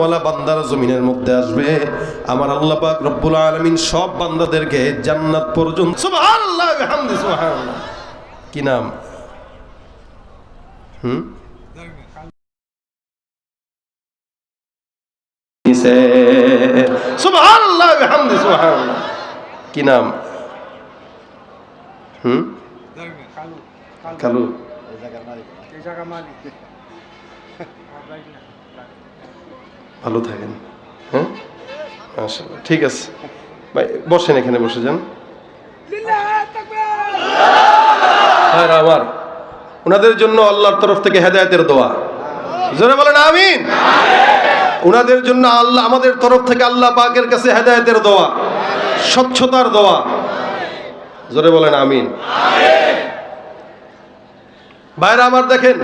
ইমানওয়ালা বান্দারা জমিনের মধ্যে আসবে। আমার আল্লাহ পাক রব্বুল আলামিন সব বান্দাদেরকে জান্নাত পর্যন্ত কি নাম? হুম? নিচে। সুবহানাল্লাহ ওয়া বিহামদি সুবহানাল্লাহ। কি নাম? হুম? কালু। ভালো থাকেন। হ্যাঁ? মাশাআল্লাহ, ঠিক আছে। ভাই, বসেন এখানে, বসে যান। আমার ওনাদের জন্য আল্লাহর তরফ থেকে হেদায়তের দোয়া। জোরে বলেন, আমিন। ওনাদের জন্য আল্লাহ, আমাদের তরফ থেকে আল্লাহ পাকের কাছে হেদায়তের দোয়া। স্বচ্ছতার দোয়া। জোরে বলেন, আমিন। ভাইরা আমার দেখেন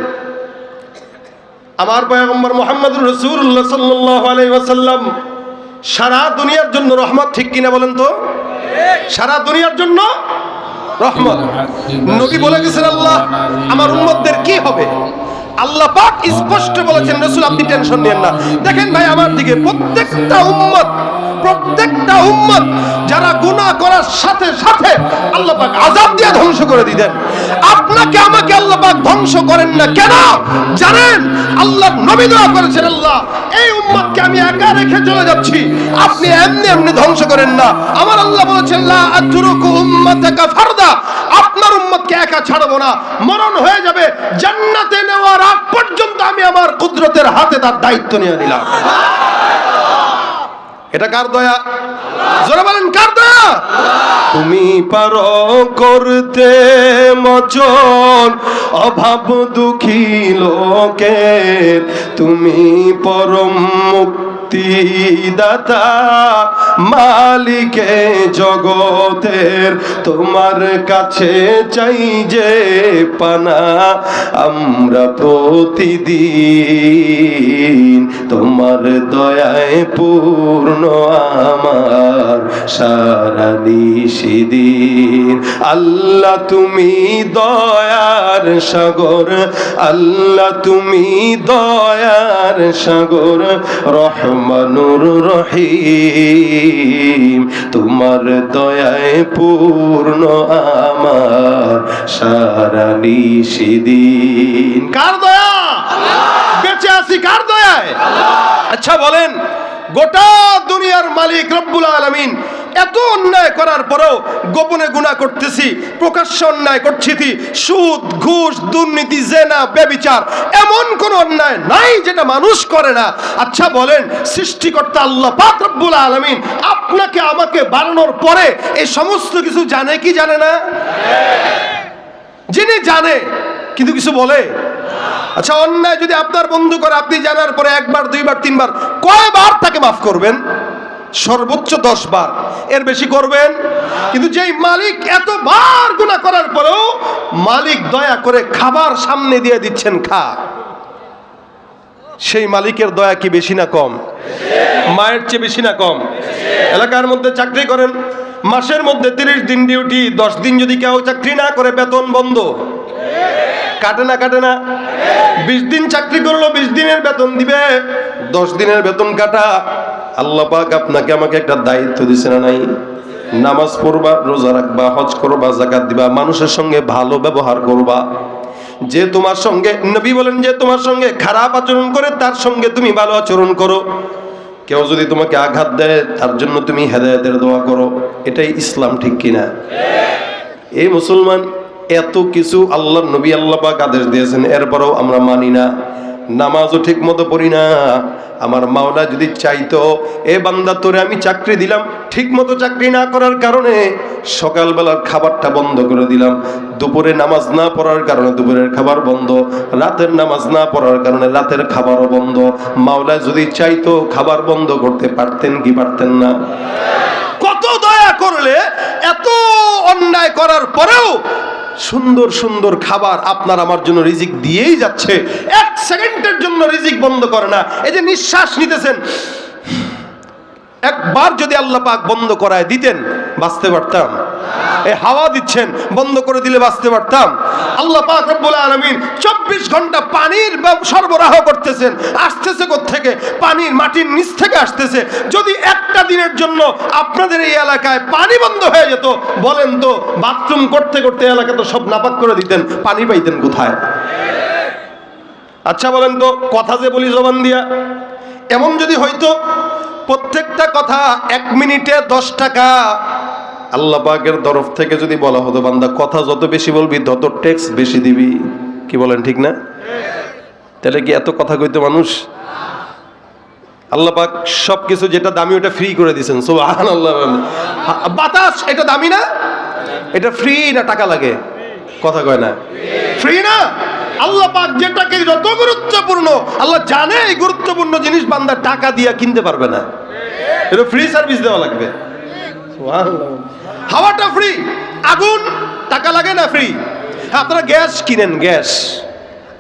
আমার পয়গম্বর মোহাম্মদ রসুল্লাহ সাল্লাহ সারা দুনিয়ার জন্য রহমত ঠিক কিনা বলেন তো? সারা দুনিয়ার জন্য রহমত। নবী বলে গেছেন, আল্লাহ, আমার উম্মতদের কি হবে? আল্লাহ পাক স্পষ্ট বলেছেন, রসুল, আপনি টেনশন নেন না। দেখেন ভাই, আমার দিকে প্রত্যেকটা উম্মত প্রত্যেকটা উম্মত যারা গুনাহ করার সাথে সাথে আল্লাহ পাক আযাব দিয়ে ধ্বংস করে দিতেন। আপনাকে, আমাকে আল্লাহ পাক ধ্বংস করেন না কেন? জানেন, আল্লাহ নবী দোয়া করেছেন, আল্লাহ, এই উম্মতকে আমি একা রেখে চলে যাচ্ছি। আপনি এমনি এমনি ধ্বংস করেন না। আমার আল্লাহ বলেছেন, লা আতরুকু উম্মাতাকা ফারদা। আপনার উম্মতকে একা ছাড়বো না। মরণ হয়ে যাবে, জান্নাতে নেওয়ার আগ পর্যন্ত আমি আমার কুদরতের হাতে তার দায়িত্ব নিয়ে নিলাম। এটা কার দয়া? জোরে বলেন, কার দয়া? তুমি পারো করতে মচন, অভাব দুঃখী লোকের। তুমি পরম মুক্তি দাতা মালিকে জগতের তোমার কাছে চাই যে পানা আমরা প্রতিদিন তোমার দয়ায় পূর্ণ আমার সারা নিশিদিন আল্লাহ তুমি দয়ার সাগর, আল্লাহ তুমি দয়ার সাগর, রহমানুর রহিম। তোমার দয়ায় পূর্ণ আমার সারা নিশিদিন কার দয়া? বেঁচে আছি কার দয়ায়? আচ্ছা বলেন, গোটা দুনিয়ার মালিক রব্বুল আলমিন এত অন্যায় করার পরেও গোপনে গুণা করতেছি, প্রকাশ্য অন্যায় করছি সুদ, ঘুষ, দুর্নীতি, জেনা বেবিচার এমন কোন অন্যায় নাই যেটা মানুষ করে না। আচ্ছা বলেন, সৃষ্টিকর্তা আল্লাহ পাক রব্বুল আলমিন আপনাকে আমাকে বানানোর পরে এই সমস্ত কিছু জানে কি জানে না? যিনি জানে, কিন্তু কিছু বলে? আচ্ছা অন্যায় যদি আপনার বন্ধু করে, আপনি জানার পরে একবার, দুইবার, তিনবার, কয়বার তাকে মাফ করবেন? সর্বোচ্চ দশ বার। এর বেশি করবেন? কিন্তু যেই মালিক এতবার গুণা করার পরেও মালিক দয়া করে খাবার সামনে দিয়ে দিচ্ছেন, খা। সেই মালিকের দয়া কি বেশি না কম? মায়ের চেয়ে বেশি না কম? এলাকার মধ্যে চাকরি করেন, মাসের মধ্যে তিরিশ দিন ডিউটি, দশ দিন যদি কেউ চাকরি না করে, বেতন বন্ধ। কাটে না কাটে না। বিশ দিন চাকরি করল, বিশ দিনের বেতন দিবে, দশ দিনের বেতন কাটা। আল্লাহ পাক আপনাকে আমাকে একটা দায়িত্ব দিছে না নাই? নামাজ পড়বা, রোজা রাখবা, হজ করবা জাকাত দিবা, মানুষের সঙ্গে ভালো ব্যবহার করবা। যে তোমার সঙ্গে, নবী বলেন যে তোমার সঙ্গে খারাপ আচরণ করে, তার সঙ্গে তুমি ভালো আচরণ করো। কেউ যদি তোমাকে আঘাত দেয়, তার জন্য তুমি হেদায়তের দোয়া করো। এটাই ইসলাম, ঠিক কিনা? এই মুসলমান, এত কিছু আল্লাহ, নবী আল্লাহ পাক আদেশ দিয়েছেন, এরপরেও আমরা মানি না। নামাজও ঠিক মতো পড়ি না। আমার মাওলা যদি চাইতো, এ বান্দা, তোরে আমি চাকরি দিলাম ঠিক মতো চাকরি না করার কারণে সকালবেলার খাবারটা বন্ধ করে দিলাম। দুপুরে নামাজ না পড়ার কারণে দুপুরের খাবার বন্ধ, রাতের নামাজ না পড়ার কারণে রাতের খাবারও বন্ধ। মাওলা যদি চাইতো, খাবার বন্ধ করতে পারতেন কি পারতেন না? কত দয়া করলে এত অন্যায় করার পরেও সুন্দর সুন্দর খাবার আপনার আমার জন্য রিজিক দিয়েই যাচ্ছে। এক সেকেন্ডের জন্য রিজিক বন্ধ করে না। এই যে নিঃশ্বাস নিতেছেন একবার যদি আল্লাহ পাক বন্ধ করায় দিতেন, বাঁচতে পারতাম। এই হাওয়া দিচ্ছেন, বন্ধ করে দিলে বাঁচতে পারতাম। আল্লাহ পাক রব্বুল আলামিন চব্বিশ ঘণ্টা পানির সরবরাহ করতেছেন। আসতেছে থেকে পানির মাটির নিচ থেকে আসতেছে। যদি একটা দিনের জন্য আপনাদের এই এলাকায় পানি বন্ধ হয়ে যেত, বলেন তো, বাথরুম করতে করতে এলাকা তো সব নাপাক করে দিতেন, পানি পাইতেন কোথায়? আচ্ছা বলেন তো, কথা যে বলি জবান দিয়া, এমন যদি হয়তো প্রত্যেকটা কথা এক মিনিটে দশ টাকা। আল্লাহ পাকের তরফ থেকে যদি বলা হতো, বান্দা, কথা যত বেশি বলবি, তত ট্যাক্স বেশি দিবি। কি বলেন, ঠিক না? তাহলে কি এত কথা কইতো মানুষ? আল্লাহ পাক সব কিছু যেটা দামি, ওটা ফ্রি করে দিয়েছেন। সুবহান আল্লাহ বাতাস, এটা দামি না? এটা ফ্রি না, টাকা লাগে? কথা কয় না? ফ্রি না? আল্লাহ পাক যেটাকে যত গুরুত্বপূর্ণ, আল্লাহ জানে এই গুরুত্বপূর্ণ জিনিস, বান্দা টাকা দিয়া কিনতে পারবে না। এটা ফ্রি সার্ভিস দেওয়া লাগবে। হাওয়াটা ফ্রি আগুন টাকা লাগে না ফ্রি আপনারা গ্যাস কিনেন, গ্যাস।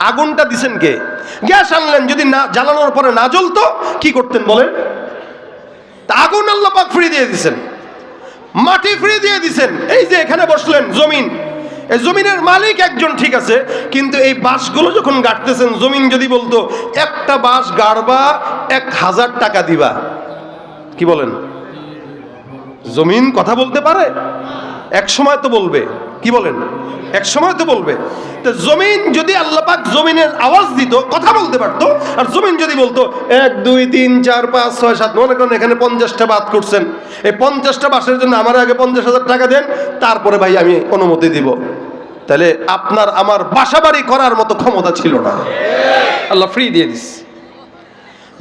আগুনটা দিছেন কে? গ্যাস আনলেন, যদি না, জ্বালানোর পরে না জ্বলতো, কি করতেন বলেন? তা আগুন আল্লাহ পাক ফ্রি দিয়ে দিছেন। মাটি ফ্রি দিয়ে দিছেন। এই যে এখানে বসলেন, জমিন। এই জমিনের মালিক একজন ঠিক আছে, কিন্তু এই বাঁশগুলো যখন গাড়তেছেন জমিন যদি বলতো, একটা বাঁশ গাড়বা, এক হাজার টাকা দিবা। কি বলেন? জমিন কথা বলতে পারে? এক সময় তো বলবে। কি বলেন? এক সময় তো বলবে। তো জমিন যদি আল্লাহ পাক জমিনের আওয়াজ দিত, কথা বলতে পারতো, আর জমিন যদি বলতো, এক, দুই, তিন, চার, পাঁচ, ছয়, সাত, মনে করেন এখানে পঞ্চাশটা বাদ করছেন। এই পঞ্চাশটা বাসের জন্য আমার আগে পঞ্চাশ হাজার টাকা দেন, তারপরে ভাই আমি অনুমতি দিব। তাহলে আপনার আমার বাসা বাড়ি করার মতো ক্ষমতা ছিল না। আল্লাহ ফ্রি দিয়ে দিস।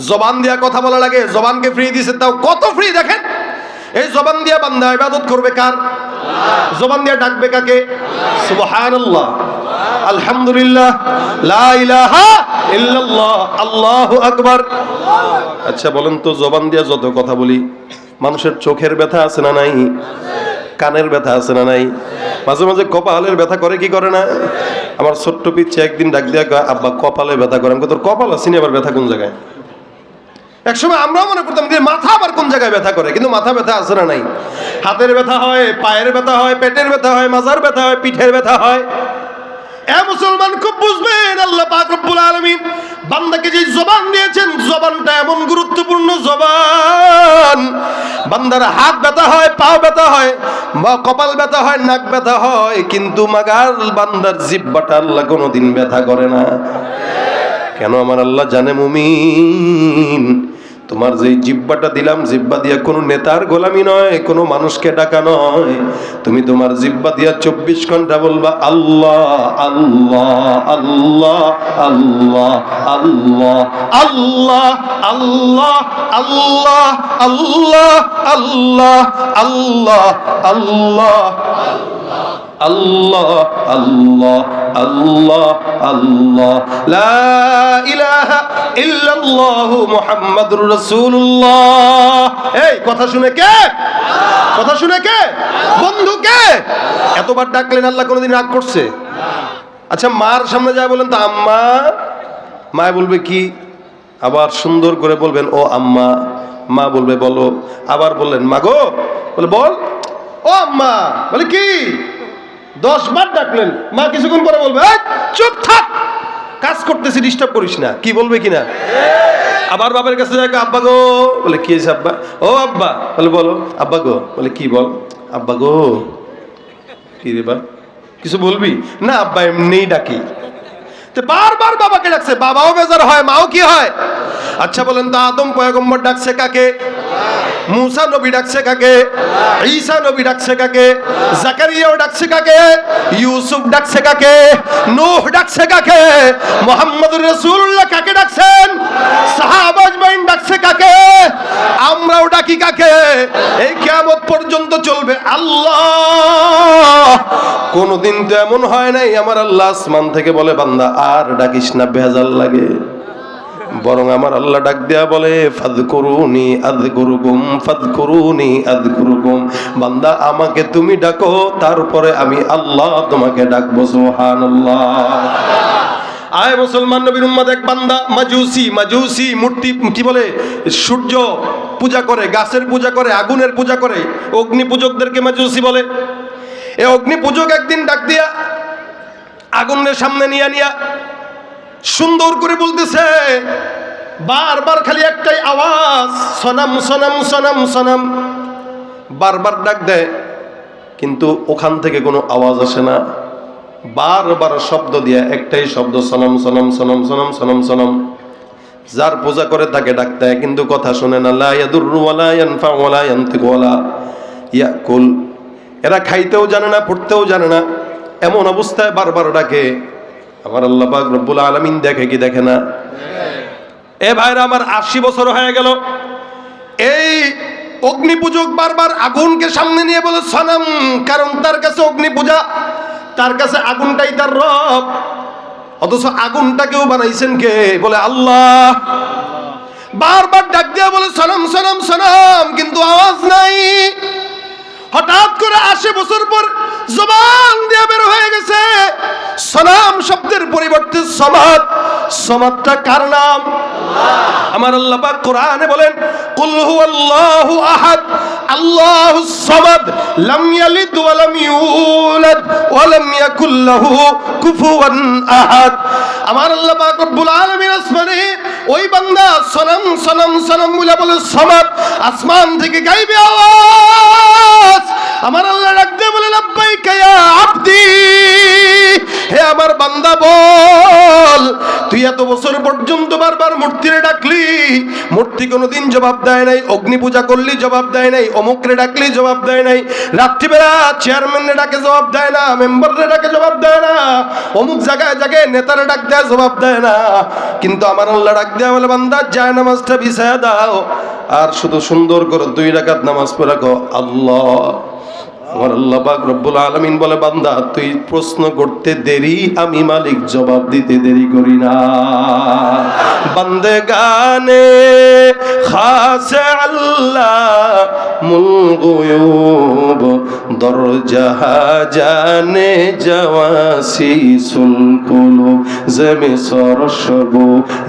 জবান দেওয়া কথা বলা লাগে জবানকে ফ্রি দিছে, তাও কত ফ্রি দেখেন? এই জবান দিয়া বান্দা ইবাদত করবে কার? জবান দিয়া ডাকবে কাকে? সুবহানাল্লাহ। আলহামদুলিল্লাহ। লা ইলাহা ইল্লাল্লাহ। আল্লাহু আকবার। আচ্ছা বলেন তো জবান দিয়া যত কথা বলি, মানুষের চোখের ব্যথা আছে না নাই? কানের ব্যথা আছে না নাই? মাঝে মাঝে কপালের ব্যথা করে, কি করে না? আমার ছোট্ট পিচ্ছে একদিন ডাক দিয়া আব্বা, কপালে ব্যথা করে। আমি তোর কপাল আসেনি আবার ব্যথা কোন জায়গায়? একসময় আমরাও মনে করতাম যে মাথা আবার কোন জায়গায় ব্যথা করে, কিন্তু মাথা ব্যথা আছে না নাই। হাতের ব্যথা হয়, পায়ের ব্যথা হয়, পেটের ব্যথা হয়, মাজার ব্যথা হয়, পিঠের ব্যথা হয়। এ মুসলমান খুব বুঝবেন, আল্লাহ পাক রব্বুল আলামিন বান্দাকে যে জবান দিয়েছেন, জবানটা এমন গুরুত্বপূর্ণ জবান। বান্দার হাত ব্যথা হয়, পা ব্যথা হয় কপাল ব্যথা হয়, নাক ব্যথা হয়, কিন্তু মাগার বান্দার জিব্বাটা আল্লাহ কোনোদিন ব্যথা করে না। কেন আমার আল্লাহ জানে মুমিন? তোমার যে জিব্বাটা দিলাম জিব্বা দিয়া কোনো নেতার গোলামি নয় কোনো মানুষকে ডাকা নয় তুমি তোমার জিব্বা দিয়া চব্বিশ ঘণ্টা বলবা আল্লাহ আল্লাহ আল্লাহ আল্লাহ আল্লাহ আল্লাহ আল্লাহ আল্লাহ আল্লাহ আল্লাহ আল্লাহ আল্লাহ আল্লাহ আল্লাহ আল্লাহ আল্লাহ লা ইলাহা ইল্লাল্লাহ মুহাম্মাদুর এই কথা শুনে কে? কথা শুনে কে? বন্ধু কে? এতবার ডাকলেন আল্লাহ কোনোদিন রাগ করছে? আচ্ছা মার সামনে যায় বলেন তো আম্মা। মা বলবে কি? আবার সুন্দর করে বলবেন ও আম্মা। মা বলবে বলো। আবার বললেন মা গো বলে বল। ও আম্মা। বলে কি? দশ বার ডাকলেন মা কিছুক্ষণ পরে বলবে "এই, চুপ থাক। কাজ করতেছি ডিস্টার্ব করিস না। কি বলবে কিনা? আবার বাবার কাছে যাক আব্বা গো। বলে, কি হয়েছে আব্বা? ও আব্বা। বলে, বলো। আব্বা গো। বলে, কি বল? আব্বা গো। কি রে বা? কিছু বলবি? না, আব্বা, এমনিই ডাকি। বারবার বাবাকে ডাকছে। বাবাও বেজার হয়, মাও কি হয়? আচ্ছা বলেন তো, আদম পয়গম্বর ডাকছে কাকে? মুসা নবী ডাকছে কাকে? ঈসা নবী ডাকছে কাকে? জাকারিয়াও ডাকছে কাকে? ইউসুফ ডাকছে কাকে? নূহ ডাকছে কাকে? মোহাম্মদুর রাসূলুল্লাহ কাকে ডাকছেন? সাহাবা আজমাইন ডাকছে কাকে? আমরাও ডাকি কাকে? এই কিয়ামত পর্যন্ত চলবে। আল্লাহ! কোনদিন তো এমন হয় নাই, আমার আল্লাহ আসমান থেকে বলে, বান্দা, আর ডাকিস না, ভেজাল লাগে। বরং আমার আল্লাহ ডাক দেয়া বলে ফাদ করুনি আদ করুকুম ফাদ করুনি আদ করুকুম বান্দা, আমাকে তুমি ডাকো, তারপরে আমি আল্লাহ তোমাকে ডাকবো, সুবহানাল্লাহ। আয় মুসলমান নবীর উম্মত, এক বান্দা, মাজুসি মাজুসি মূর্তি, কি বলে, সূর্য পূজা করে, গাছের পূজা করে, আগুনের পূজা করে, অগ্নি পূজকদেরকে মাজুসি বলে। এ অগ্নি পূজক একদিন ডাক দিয়া আগুনের সামনে নিয়ে নিয়া সুন্দর করে বলতেছে, বারবার খালি একটাই আওয়াজ, সনাম সনাম সনাম সনাম। বারবার ডাক দেয়, কিন্তু ওখান থেকে কোনো আওয়াজ আসে না। বারবার শব্দ দিয়ে একটাই শব্দ, সনম সনম সনম সনম সনম সনম। যার পূজা করে তাকে ডাকতে হয় কিন্তু কথা শুনে না। লা ইয়াদুররু ওয়ালা ইয়ানফাউ ওয়ালা ইয়ানতিকু ওয়ালা ইয়াকুল। এরা খাইতেও জানে না, পড়তেও জানে না। এমন অবস্থায় বারবার ডাকে আমার আল্লাহ রব্বুল আলামিন দেখে কি দেখে না? এ ভাইরা, আমার আশি বছর হয়ে গেল। এই অগ্নি পূজক বারবার আগুনকে সামনে নিয়ে বলে, সনাম, কারণ তার কাছে অগ্নি পূজা তার কাছে আগুনটাই তার রব। অথচ আগুনটাকেও বানাইছেন কে? বলে, আল্লাহ। বারবার ডাক দিয়া বলে, সনাম সনাম সনাম, কিন্তু আওয়াজ নাই। হঠাৎ করে আশি বছর পর জবান দিয়ে বের হয়ে গেছে। সালাম শব্দের পরিবর্তে সমাদ সমাদটা কার নাম? আমার আল্লাহ পাক কোরআনে বলেন, কুল হুয়াল্লাহু আহাদ আল্লাহুস সামাদ, লাম ইয়ালিদ ওয়া লাম ইউলাদ ওয়া লাম ইয়াকুল লাহু কুফুয়ান আহাদ। আমার আল্লাহ পাক রব্বুল আলামিন আসমানে ওই বান্দা সনম সনম সনম বলে বলে, সমাদ, আসমান থেকে গাইবে আওয়াজ। আমার আল্লাহ ডাকতে বলে, লাব্বাইকা ইয়া আব্দি, হে আমার বান্দা বল, তুই এত বছর পর্যন্ত বারবার মূর্তিরে ডাকলি, মূর্তি কোনোদিন জবাব দেয় নাই অগ্নি পূজা করলি জবাব দেয় নাই, অমুকরে ডাকলি জবাব দেয় নাই, রাত্রিবেলা চেয়ারম্যানরে ডাকে জবাব দেয় না মেম্বাররে ডাকে জবাব দেয় না, অমুক জায়গায় জায়গায় নেতারে ডাক দেয় জবাব দেয় না, কিন্তু আমার আল্লাহ ডাক দেয়া বলে, বান্দা, যায় নামাজটা বিছায়া দাও, আর শুধু সুন্দর করে দুই রাকাত নামাজ পড়ে রাখো, আল্লাহ। আমার আল্লাহ পাক রব্বুল আলামিন বলে, বান্দা, তুই প্রশ্ন করতে দেরি, আমি মালিক জবাব দিতে দেরি করি না। বান্দে গানে খাসে আল্লাহ মুল গুয়ুব দরজা জানে জওয়াসি সুল কুলুব জমে সরসবু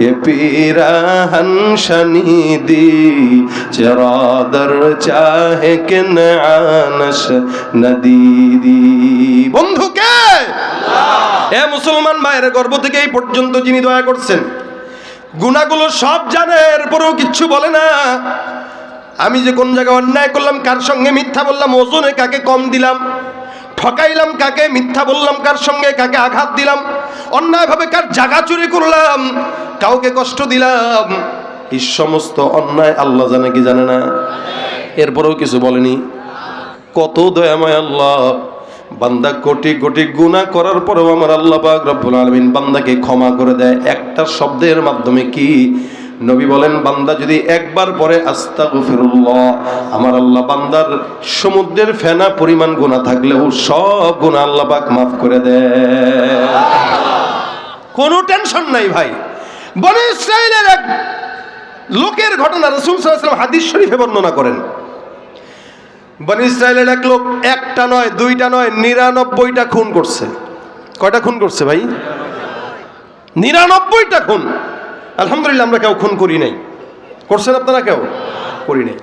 এ পিরাহন শনিদি চরাদর চাহে কেন আনস নদীদি। বন্ধুকে এ মুসলমান ভাইয়ের গর্ব থেকে এই পর্যন্ত যিনি দয়া করছেন, গুণাগুলো সব জানে, এরপরেও কিচ্ছু বলে না। আমি যে কোন জায়গায় অন্যায় করলাম, কার সঙ্গে মিথ্যা বললাম, ওজনে কাকে কম দিলাম? ঠকাইলাম কাকে, মিথ্যা বললাম কার সঙ্গে, কাকে আঘাত দিলাম? অন্যায়ভাবে কার জাগা চুরি করলাম? কাউকে কষ্ট দিলাম? এই সমস্ত অন্যায় আল্লাহ জানে কি জানে না? এরপরেও কিছু বলেনি। কত দয়াময় আল্লাহ। বান্দা কোটি কোটি গুনাহ করার পরেও আমার আল্লাহ রব্বুল আলামিন বান্দাকে ক্ষমা করে দেয়। একটা শব্দের মাধ্যমে কি? নবী বলেন, বান্দা যদি একবার পরে, আস্তাগফিরুল্লাহ, আমার আল্লাহ বান্দার সমুদ্রের ফেনা পরিমাণ গুনাহ থাকলেও সব গুনাহ আল্লাহ পাক মাফ করে দেয় কোনো টেনশন নাই ভাই। বনে ইসরায়েলের এক লোকের ঘটনা রসুল ওয়াসাল্লাম হাদিস শরীফে বর্ণনা করেন। বনি ইসরায়েলের এক লোক একটা নয়, দুইটা নয়, নিরানব্বইটা খুন করছে। কয়টা খুন করছে ভাই? নিরানব্বইটা খুন। আলহামদুলিল্লাহ, আমরা কেউ খুন করি নাই। করছেন আপনারা কেউ? করি নাই।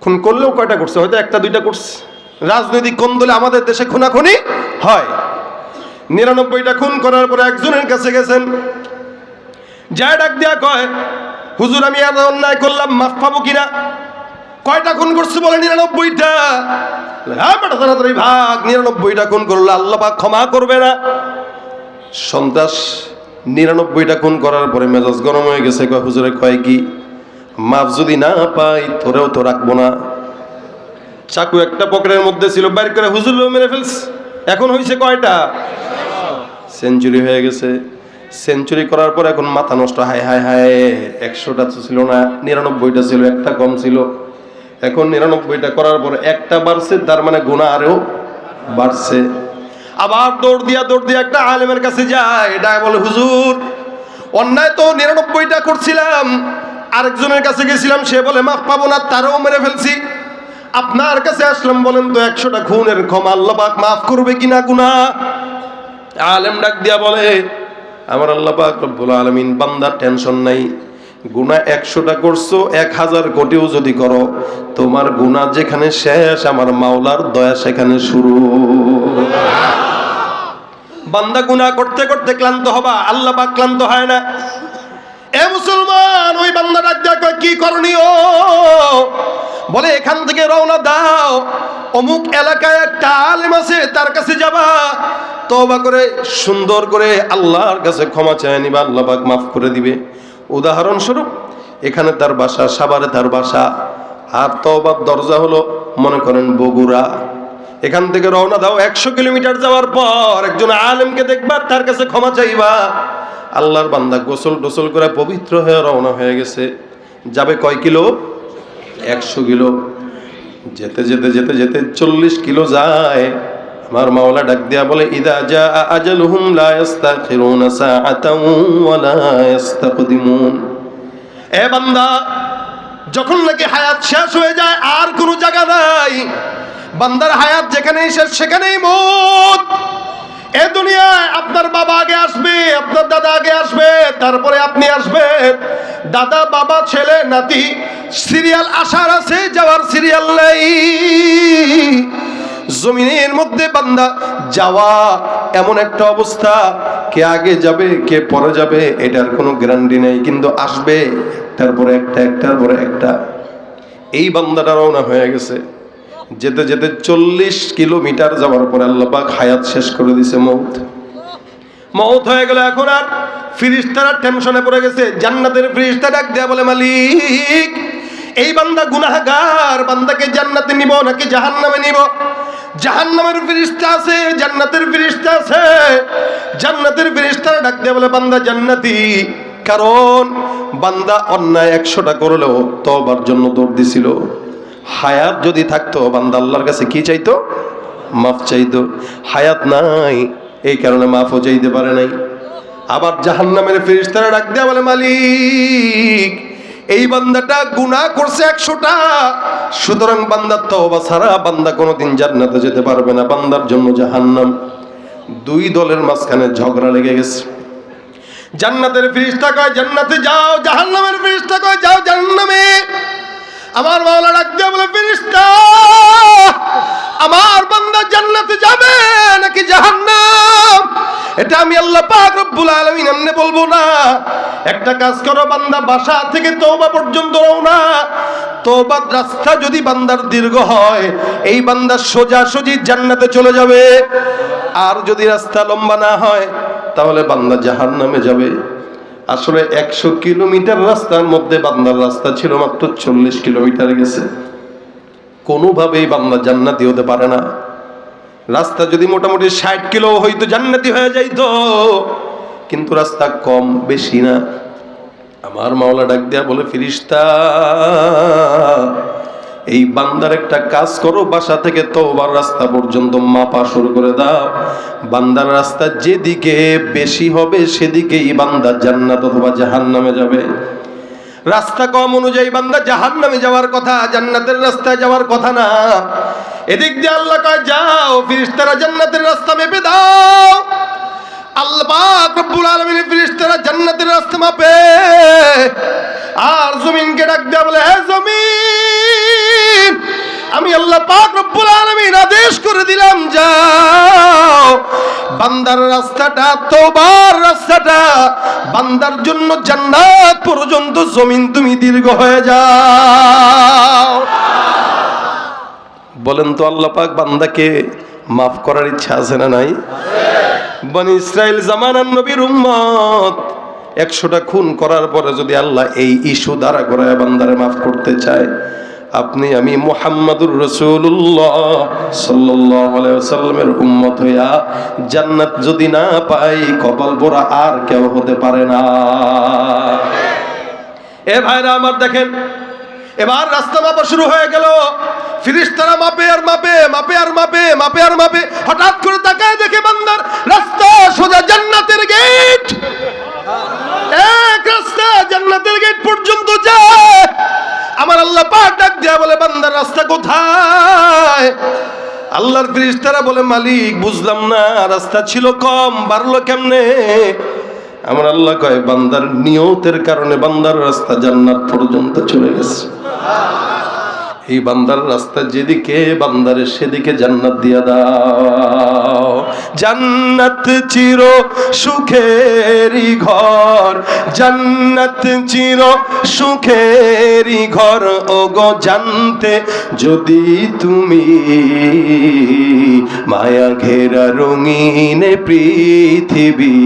খুন করলেও কয়টা করছে? হয়তো একটা, দুইটা করছে। রাজনৈতিক কোন দলে আমাদের দেশে খুনাখুনি হয়। নিরানব্বইটা খুন করার পরে একজনের কাছে গেছেন। যায় ডাক দেয়া কয়, হুজুর, আমি এত অন্যায় করলাম, মাফ পাবো কিনা? কয়টা খুন করছে বলে নিরানব্বইটা? হ্যাঁ তাড়াতাড়ি ভাগ, নিরানব্বইটা খুন করল আল্লাহ ক্ষমা করবে না। সন্ত্রাস নিরানব্বইটা খুন করার পরে মেজাজ গরম হয়ে গেছে, কয়, হুজুরে, কয় কি? মাফ যদি না পাই, তোরেও তো রাখব না। চাকু একটা পকেটের মধ্যে ছিল, বাইর করে হুজুর মেরে ফেলস। এখন হয়েছে কয়টা? সেঞ্চুরি হয়ে গেছে। সেঞ্চুরি করার পর এখন মাথা নষ্ট, হায় হায় হায়, একশোটা তো ছিল না, নিরানব্বইটা ছিল, একটা কম ছিল। এখন নিরানব্বইটা করার পর একটা বাড়ছে, তার মানে গুণা আরও বাড়ছে। আবার দৌড় দিয়া দৌড় দিয়া একটা আলেমের কাছে যায় এটা বলে, হুজুর, অন্যায় তো নিরানব্বইটা করছিলাম। আরেকজনের কাছে গেছিলাম, সে বলে, মাফ পাবো না, তারও মেরে ফেলছি। আপনার কাছে আসলাম, বলেন তো, একশোটা খুনের ক্ষমা আল্লাপাক মাফ করবে কিনা গুনা আলেম ডাক দিয়া বলে, আমার আল্লাহ পাক রব্বুল আলামিন বান্দার টেনশন নাই গুণা একশোটা করছ, এক হাজার কোটিও যদি করো, তোমার গুণা যেখানে শেষ, আমার মাওলার দয়া সেখানে শুরু। বান্দা গুণা করতে করতে ক্লান্ত হবা, আল্লাহ পাক ক্লান্ত হয় না। এ মুসলমান, ওই বান্দা ডাক কি করণীয়? বলে, এখান থেকে রওনা দাও। অমুক এলাকায় একটা আলেম আছে, তার কাছে যাবা। তবা করে, সুন্দর করে আল্লাহর কাছে ক্ষমা চায় নিবা, আল্লাহ পাক মাফ করে দিবে। উদাহরণস্বরূপ, এখানে তার বাসা সাবারে তার বাসা। আর তবার দরজা হলো, মনে করেন বগুড়া। এখান থেকে রওনা দাও, একশো কিলোমিটার যাওয়ার পর একজন আলেমকে দেখবা, তার কাছে ক্ষমা চাইবা। আল্লাহর বান্দা গোসল টোসল করে পবিত্র হয়ে রওনা হয়ে গেছে। যাবে কয় কিলো? একশো কিলো। যেতে যেতে যেতে যেতে চল্লিশ কিলো যায়। আমার মাওলা ডাক দিয়া বলে, ইদা যা আজালুহুম লা ইস্তাখিরুনা সাআতাও ওয়া লা ইস্তাকদিমুন এ বান্দা, যখন নাকি হায়াত শেষ হয়ে যায়, আর কোনো জায়গা নাই। বান্দার হায়াত যেখানেই শেষ, সেখানেই মত। এ দুনিয়ায় আপনার বাবা আগে আসবে, আপনার দাদা আগে আসবে, তারপরে আপনি আসবেন। দাদা, বাবা, ছেলে, নাতি, সিরিয়াল আসার আছে, যাওয়ার সিরিয়াল নাই। জমিনের মধ্যে বান্দা যাওয়া এমন একটা অবস্থা। কে আগে যাবে, কে পরে যাবে, এটার কোনো গ্যারান্টি নেই, কিন্তু আসবে, তারপরে একটা একটার পরে একটা। এই বান্দাটা রওনা হয়ে গেছে। যেতে যেতে চল্লিশ কিলোমিটার যাওয়ার পরে আল্লাপাক হায়াত শেষ করে দিছে মৌত। মৌত হয়ে গেল এখন আর ফিরিস্তারা টেনশনে পড়ে গেছে। জান্নাতের ফিরিস্তা ডাক দেয়া বলে, মালিক, এই বান্দা গুনাহগার, বান্দাকে জান্নাতে নিব নাকি জাহান্নামে নিব? জাহান্নামের ফিরিস্তা আছে, জান্নাতের ফিরিস্তা আছে। জান্নাতের ফিরিস্তারা ডাক দেয়া বলে, বান্দা জান্নাতি। কারণ বান্দা অন্যায় একশোটা করলেও তবার জন্য দৌড় দিছিল। হায়াত যদি থাকতো, বান্দা আল্লাহর কাছে কি চাইতো? মাফ চাইতো। হায়াত নাই, এই কারণে মাফও চাইতে পারে নাই। আবার জাহান্নামের ফেরিস্তারা ডাক দেয়া বলে, মালিক এই বান্দাটা গুনাহ করছে একশোটা। সুতরাং বান্দার তো ছাড়া বান্দা কোনোদিন জান্নাতে যেতে পারবে না, বান্দার জন্য জাহান্নাম। দুই দলের মাঝখানে ঝগড়া লেগে গেছে। জান্নাতের ফিরিস্তা কয়, জান্নাতে যাও, জাহান্নামের ফিরিস্তা কয়, যাও জাহান্নামে। আমার মাওলা ডাক দিয়ে বলে, ফিরিস্তা আমার বান্দা জান্নাতে যাবে নাকি জাহান্নাম? এটা আমি আল্লাহ পাক রব্বুল আলামিন এমনি বলব না। একটা কাজ করো, বান্দা বাসা থেকে তওবা পর্যন্ত রওনা তওবার রাস্তা যদি বান্দার দীর্ঘ হয়, এই বান্দা সোজা সোজি জান্নাতে চলে যাবে। আর যদি রাস্তা লম্বা না হয়, তাহলে বান্দা জাহান্নামে যাবে। আসলে একশো কিলোমিটার রাস্তার মধ্যে বান্দার রাস্তা ছিল মাত্র চল্লিশ কিলোমিটার গেছে। কোনোভাবেই বান্দা জান্নাতি হতে পারে না। রাস্তা যদি মোটামুটি ষাট কিলো হইতো জান্নাতি হয়ে যাইতো। কিন্তু রাস্তা কম, বেশি না। আমার মাওলা ডাক দেয়া বলে, ফিরিস্তা, এই বান্দার একটা কাজ করো, বাসা থেকে তোবার রাস্তা পর্যন্ত মাপা শুরু করে দাও। বান্দার রাস্তা যেদিকে বেশি হবে, সেদিকেই বান্দার জান্নাত অথবা জাহান নামে যাবে। রাস্তা কম অনুযায়ী বান্দা জাহান নামে যাওয়ার কথা, জান্নাতের রাস্তায় যাওয়ার কথা না। এদিক দিয়ে আল্লাহ কয়, যাও, ফিরিস্তারা জান্নাতের রাস্তা মেপে দাও। জান্নাতের রাস্তা মাপে। আর জমিনকে ডাক দেয়া বলে হ্যাঁ জমিন আমি আল্লাহ পাক রব্বুল আলামিন আদেশ করে দিলাম, যাও। বান্দার রাস্তাটা তোবার রাস্তাটা, বান্দার জন্য জান্নাত পর্যন্ত জমিন তুমি দীর্ঘ হয়ে যাও। বলেন তো আল্লাহ পাক বান্দাকে মাফ করার ইচ্ছা আছে না নাই? বনি ইসরায়েল জামানার নবীর উম্মত, একশোটা খুন করার পরে যদি আল্লাহ এই ইস্যু দ্বারা করে বান্দারে মাফ করতে চায় আপনি, আমি মোহাম্মদুর রসুল্লাহ সাল্লামের উম্মত হইয়া জান্নাত যদি না পাই, কপাল পোড়া আর কেউ হতে পারে না। এ ভাইরা আমার দেখেন, এবার রাস্তা মাপা শুরু হয়ে গেল। ফিরিস্তারা মাপে আর মাপে মাপে আর মাপে মাপে আর মাপে, হঠাৎ করে তাকায় দেখে বান্দার রাস্তা সোজা জান্নাতের গেট। এক রাস্তা জান্নাতের গেট পর্যন্ত যায়। আমার আল্লাহ পাক ডাক দেয়া বলে বান্দার রাস্তা কোথায়? আল্লাহর ফিরিস্তারা বলে, মালিক, বুঝলাম না, রাস্তা ছিল কম, বাড়লো কেমনে? আমার আল্লাহ কয়, বান্দার নিয়তের কারণে বান্দার রাস্তা জান্নাত পর্যন্ত চলে গেছে। এই বান্দার রাস্তা যেদিকে, বান্দারে সেদিকে জান্নাত দিয়া দাও। জান্নাত চির সুখেরই ঘর, জান্নাত চির সুখেরই ঘর। ও গো জানতে যদি তুমি মায়া ঘেরা রঙিন পৃথিবী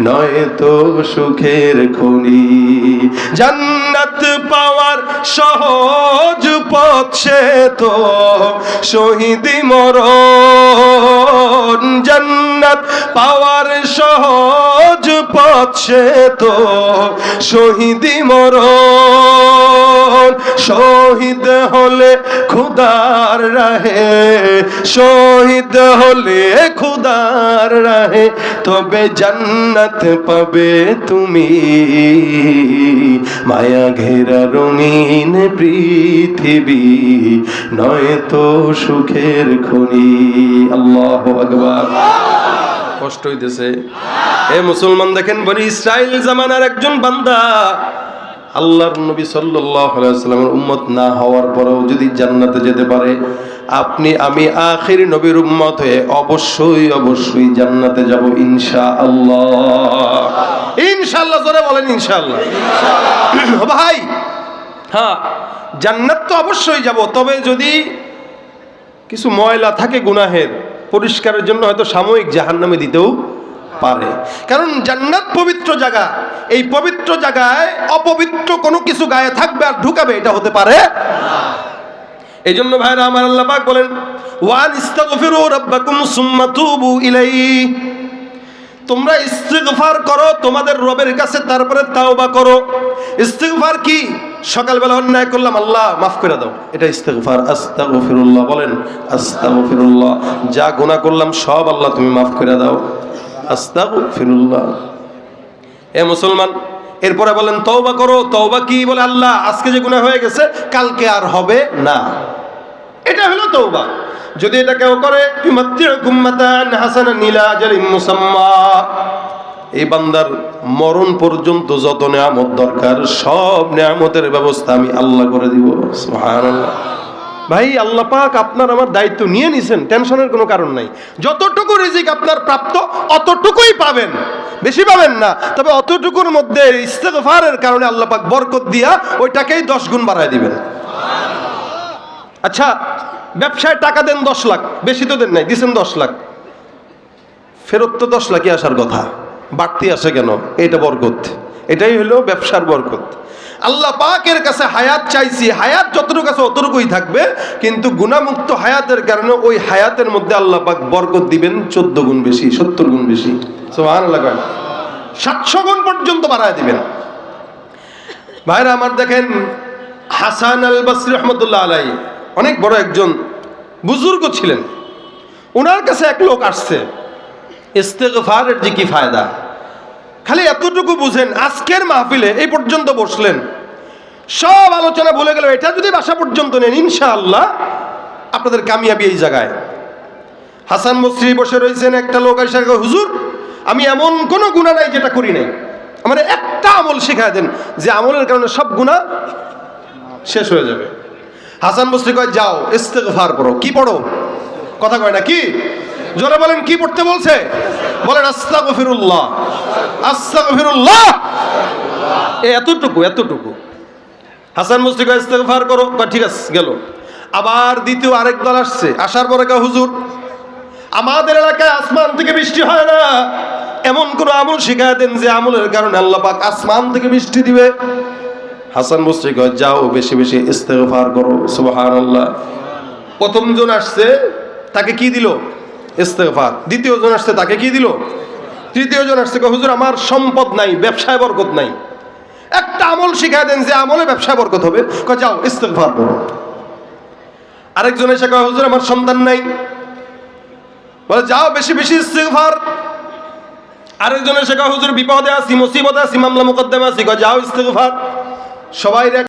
নয় তো সুখের খনি। জান্নাত পাওয়ার সহজ সে তো শহীদি মরণ জান্নাত পাওয়ার সহজ সে তো শহীদি মরণ। শহীদ হলে খুদার রাহে, শহীদ হলে খুদার রাহে, তবে জান্নাত পাবে তুমি। মায়া ঘেরা রঙিন পৃথিবী নয় তো সুখের খনি। আল্লাহ আকবার। কষ্ট হইতেছে। এ মুসলমান দেখেন বলি ইসরায়েল জামানার একজন বান্দা। আল্লাহর নবী ওয়াসাল্লামের উম্মত না হওয়ার পরেও যদি জান্নাতে যেতে পারে, আপনি, আমি আখির নবীর উম্মত হয়ে অবশ্যই অবশ্যই জান্নাতে যাব ইনশাআল্লাহ। ইনশাআল্লাহ, জোরে বলেন ইনশাআল্লাহ। ভাই হ্যাঁ জান্নাত তো অবশ্যই যাব, তবে যদি কিছু ময়লা থাকে গুনাহের, পরিষ্কারের জন্য হয়তো সাময়িক জাহান্নামে দিতেও পারে। কারণ জান্নাত পবিত্র জায়গা, এই পবিত্র জায়গায় অপবিত্র কোনো কিছু গায়ে থাকবে আর ঢুকাবে, এটা হতে পারে এই জন্য ভাইরা আমার আল্লাহ বলেন ওয়ান ইস্তাগফিরু রাব্বাকুম সুম্মা তুবু ইলাইহি। তোমরা ইস্তিগফার করো, তোমাদের রবের কাছে তারপরে তাওবা করো। ইস্তিগফার কি? সকালবেলা অন্যায় করলাম, আল্লাহ মাফ করে দাও। এটা ইস্তিগফার। আস্তাগফিরুল্লাহ বলেন, আস্তাগফিরুল্লাহ। যা গুনাহ করলাম, সব আল্লাহ তুমি মাফ করে দাও। আস্তাগফিরুল্লাহ। এ মুসলমান, এরপরে বলেন, তওবা করো। তওবা কি বলে? আল্লাহ, আজকে যে গুনাহ হয়ে গেছে, কালকে আর হবে না। এটা হলো তওবা। যদি এটা কেউ করে হাসানান ইলা মুসাম্মা। এই বান্দার মরণ পর্যন্ত যত নেয়ামত দরকার, সব নেয়ামতের ব্যবস্থা আমি আল্লাহ করে দিব। ভাই, আল্লাহ পাক আপনার আমার দায়িত্ব নিয়ে নিছেন, টেনশনের কোনো কারণ নাই। যতটুকু রিজিক আপনার প্রাপ্ত, অতটুকুই পাবেন। বেশি পাবেন না, তবে অতটুকুর মধ্যে ইস্তেগফারের কারণে আল্লাহ পাক বরকত দিয়া ওইটাকেই দশ গুণ বাড়ায় দিবেন। আচ্ছা ব্যবসায় টাকা দেন দশ লাখ, বেশি তো দেন নাই, দিছেন দশ লাখ। ফেরত তো দশ লাখই আসার কথা, বাড়তি আসে কেন? এটা বরকত। এটাই হলো ব্যবসার বরকত। আল্লাহ পাকের কাছে হায়াত চাইছি, হায়াত যতটুকু আছে অতটুকুই থাকবে, কিন্তু গুণামুক্ত হায়াতের কারণে ওই হায়াতের মধ্যে আল্লাহ পাক বরকত দিবেন চোদ্দ গুণ বেশি, সত্তর গুণ বেশি। সাতশো গুণ পর্যন্ত বাড়ায় দিবেন। ভাইরা আমার দেখেন, হাসান আল বাসরি রহমতুল্লাহ আলাই অনেক বড় একজন বুজুর্গ ছিলেন। ওনার কাছে এক লোক আসছে। ইস্তেগফারের যে কি ফায়দা? খালি এতটুকু বুঝেন, আজকের মাহফিলে এই পর্যন্ত বসলেন। সব আলোচনা ভুলে গেল এটা যদি বাসা পর্যন্ত নেন, ইনশাআল্লাহ আপনাদের কামিয়াবি এই জায়গায়। হাসান বসরি বসে রয়েছেন একটা লোক এসে হুজুর, আমি এমন কোনো গুণা নাই যেটা করি নাই। আমার একটা আমল শেখায় দেন, যে আমলের কারণে সব গুণা শেষ হয়ে যাবে। হাসান বসরি কয়, যাও, ইস্তেগফার পড়ো। কি পড়ো? কথা কয় না, কি? জোরে বলেন, কি পড়তে বলছে? বলেন, আস্তাগফিরুল্লাহ। আস্তাগফিরুল্লাহ। এতটুকু এতটুকু। হাসান মুস্তি কয়, ইস্তেগফার করো। ঠিক আছে, গেল। আবার দ্বিতীয় আরেক দল আসছে। আসার পরে কয়, হুজুর, আমাদের এলাকায় আসমান থেকে বৃষ্টি হয় না। এমন কোন আমল শিখায় দেন যে আমলের কারণে আল্লাহ পাক আসমান থেকে বৃষ্টি দিবে। হাসান মুস্তি কয়, যাও, বেশি বেশি ইস্তেগফার করো, সুবহানাল্লাহ। প্রথম জন আসছে, তাকে কি দিল? ইস্তেগফার। দ্বিতীয় জন আসছে, তাকে কি দিল? তৃতীয় জন আসছে হুজুর, আমার সম্পদ নাই, ব্যবসায় বরকত নাই। একটা আমল শিখায় দেন যে আমলে ব্যবসায় বরকত হবে। কয়, যাও, ইস্তেগফার করো। আরেকজন এসে কয়, হুজুর, আমার সন্তান নাই। বলে, যাও, বেশি বেশি ইস্তেগফার। আরেকজন এসে কয়, হুজুর, বিপদে আসি মুসিবতে আছি মামলা মুকদ্দমে আছি। কয়, যাও, ইস্তেগফার। সবাই